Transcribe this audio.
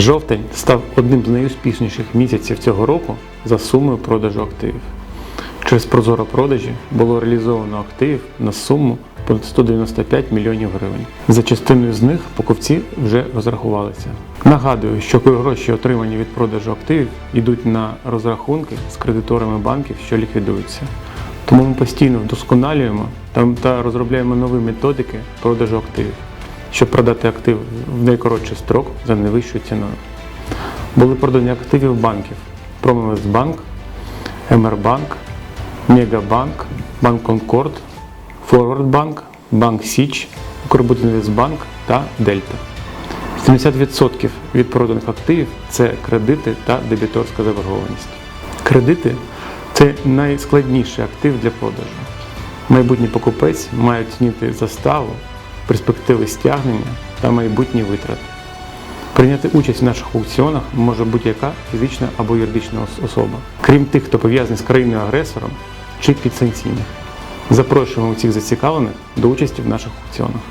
Жовтень став одним з найуспішніших місяців цього року за сумою продажу активів. Через прозоро продажі було реалізовано активів на суму понад 195 мільйонів гривень. За частиною з них покупці вже розрахувалися. Нагадую, що гроші, отримані від продажу активів, йдуть на розрахунки з кредиторами банків, що ліквідуються. Тому ми постійно вдосконалюємо та- та розробляємо нові методики продажу активів, щоб продати актив в найкоротший строк за найвищою ціною. Були продані активів банків Промінвестбанк, МРБанк, Мегабанк, Банк Конкорд, Форвардбанк, Банк Січ, Укрбудинвестбанк та Дельта. 70% від проданих активів це кредити та дебіторська заборгованість. Кредити це найскладніший актив для продажу. Майбутній покупець має оцінити заставу, перспективи стягнення та майбутні витрати. Прийняти участь в наших аукціонах може будь-яка фізична або юридична особа, крім тих, хто пов'язаний з країною-агресором чи підсанкційних. Запрошуємо усіх зацікавлених до участі в наших аукціонах.